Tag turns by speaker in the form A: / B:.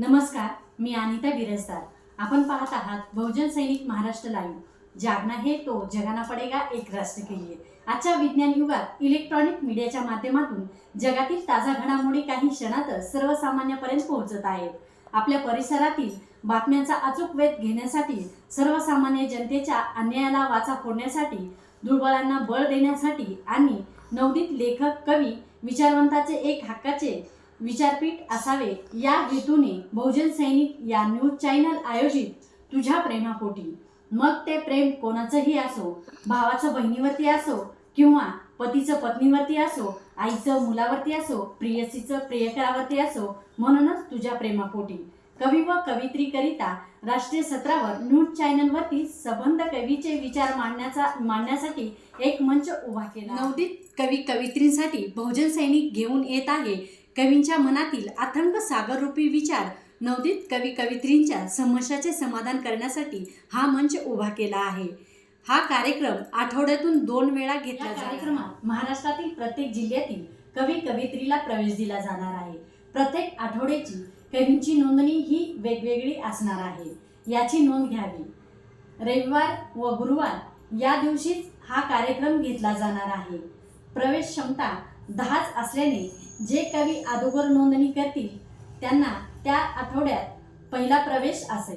A: नमस्कार मी अनिता बिरजदार आपण पाहत आहात बहुजन सैनिक महाराष्ट्र लाईव्ह. जागना हे तो जगाना पडेगा एक राष्ट्र के लिए. आजच्या विज्ञान युगात इलेक्ट्रॉनिक मीडियाच्या माध्यमातून जगातील ताजा घडामोडी काही क्षणातच सर्वसामान्यापर्यंत पोहोचत आहेत. आपल्या परिसरातील बातम्यांचा अचूक वेध घेण्यासाठी सर्वसामान्य जनतेच्या अन्यायाला वाचा फोडण्यासाठी दुर्बलांना बळ देण्यासाठी आणि नवदित लेखक कवी विचारवंताचे एक हक्काचे विचारपीठ असावे. या हेतूने बहुजन सैनिक या न्यूज चॅनल आयोजित तुझ्या प्रेमापोटी. मग ते प्रेम कोणाचंही असो भावाचं बहिणीवरती असो किंवा पतीचं पत्नीवरती असो आईचं मुलावरती असो प्रियसीचं प्रियकरावरती असो म्हणूनच तुझ्या प्रेमापोटी. कवी व कवित्रीकरिता राष्ट्रीय सत्रावर न्यूज चॅनलवरती सबंध कवीचे विचार मांडण्याचा मांडण्यासाठी एक मंच उभा केला. नवदीत कवी कवित्रींसाठी बहुजन सैनिक घेऊन येत आहे. कवींच्या मनातील अथंग सागररूपी विचार नवोदित कवी कवित्रींच्या समस्याचे समाधान करण्यासाठी हा मंच उभा केला आहे. हा कार्यक्रम आठवड्यातून दोन वेळा घेतला कार्यक्रमात महाराष्ट्रातील प्रत्येक जिल्ह्यातील कवी कवित्रीला प्रवेश दिला जाणार आहे. प्रत्येक आठवड्याची कवींची नोंदणी ही वेगवेगळी असणार आहे. याची नोंद घ्यावी. रविवार व गुरुवार या दिवशीच हा कार्यक्रम घेतला जाणार आहे. प्रवेश क्षमता दहाच असल्याने जे कवी अगोदर नोंदणी करतील त्यांना त्या आठवड्यात पहिला प्रवेश असेल.